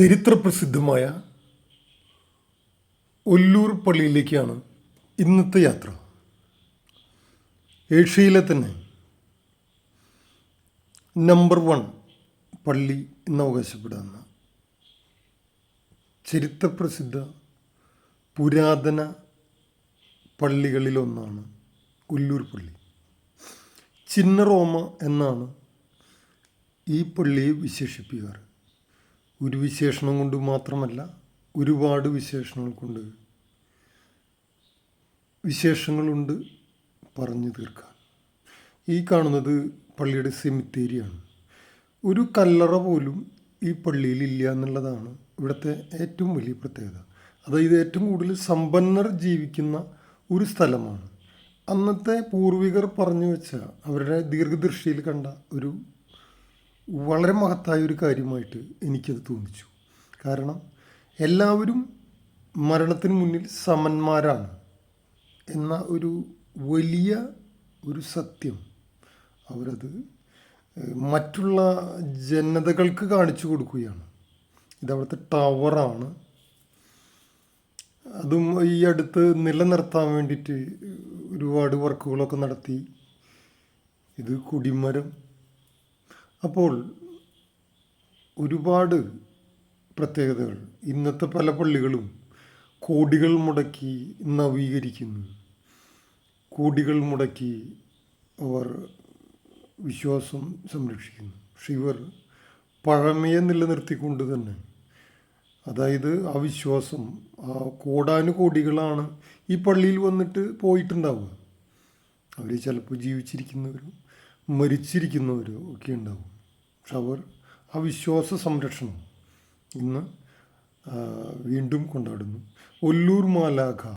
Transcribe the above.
ചരിത്രപ്രസിദ്ധമായ ഒല്ലൂർ പള്ളിയിലേക്കാണ് ഇന്നത്തെ യാത്ര. ഏഷ്യയിലെ തന്നെ നമ്പർ വൺ പള്ളി എന്ന് അവകാശപ്പെടാവുന്ന ചരിത്രപ്രസിദ്ധ പുരാതന പള്ളികളിലൊന്നാണ് ഒല്ലൂർ പള്ളി. ചിന്നറോമ എന്നാണ് ഈ പള്ളിയെ വിശേഷിപ്പിക്കാറ്. ഒരു വിശേഷണം കൊണ്ട് മാത്രമല്ല ഒരുപാട് വിശേഷണങ്ങൾ കൊണ്ട് വിശേഷങ്ങളുണ്ട് പറഞ്ഞു തീർക്കാൻ. ഈ കാണുന്നത് പള്ളിയുടെ സെമിത്തേരിയാണ് ഒരു കല്ലറ പോലും ഈ പള്ളിയിൽ ഇല്ല എന്നുള്ളതാണ് ഇവിടുത്തെ ഏറ്റവും വലിയ പ്രത്യേകത. അതായത് ഏറ്റവും കൂടുതൽ സമ്പന്നർ ജീവിക്കുന്ന ഒരു സ്ഥലമാണ്. അന്നത്തെ പൂർവികർ പറഞ്ഞു വെച്ച അവരുടെ ദീർഘദൃഷ്ടിയിൽ കണ്ട ഒരു വളരെ മഹത്തായ ഒരു കാര്യമായിട്ട് എനിക്കത് തോന്നിച്ചു. കാരണം എല്ലാവരും മരണത്തിന് മുന്നിൽ സമന്മാരാണ് എന്ന ഒരു വലിയ ഒരു സത്യം അവരത് മറ്റുള്ള ജനതകൾക്ക് കാണിച്ചു കൊടുക്കുകയാണ്. ഇതവിടുത്തെ ടവറാണ്. അതും ഈ അടുത്ത് നിലനിർത്താൻ വേണ്ടിയിട്ട് ഒരുപാട് വർക്കുകളൊക്കെ നടത്തി. ഇത് കുടിമരം അപ്പോൾ ഒരുപാട് പ്രത്യേകതകൾ. ഇന്നത്തെ പല പള്ളികളും കോടികൾ മുടക്കി നവീകരിക്കുന്നു. കോടികൾ മുടക്കി അവർ വിശ്വാസം സംരക്ഷിക്കുന്നു. പക്ഷെ ഇവർ പഴമയെ നിലനിർത്തിക്കൊണ്ട് തന്നെ അതായത് ആ വിശ്വാസം ആ കോടാനുകോടികളാണ് ഈ പള്ളിയിൽ വന്നിട്ട് പോയിട്ടുണ്ടാവുക. അവർ ചിലപ്പോൾ ജീവിച്ചിരിക്കുന്നവരും മരിച്ചിരിക്കുന്നവരും ഒക്കെ ഉണ്ടാവും. പക്ഷെ അവർ ആ വിശ്വാസ സംരക്ഷണം ഇന്ന് വീണ്ടും കൊണ്ടാടുന്നു. ഒല്ലൂർ മാലാഖ.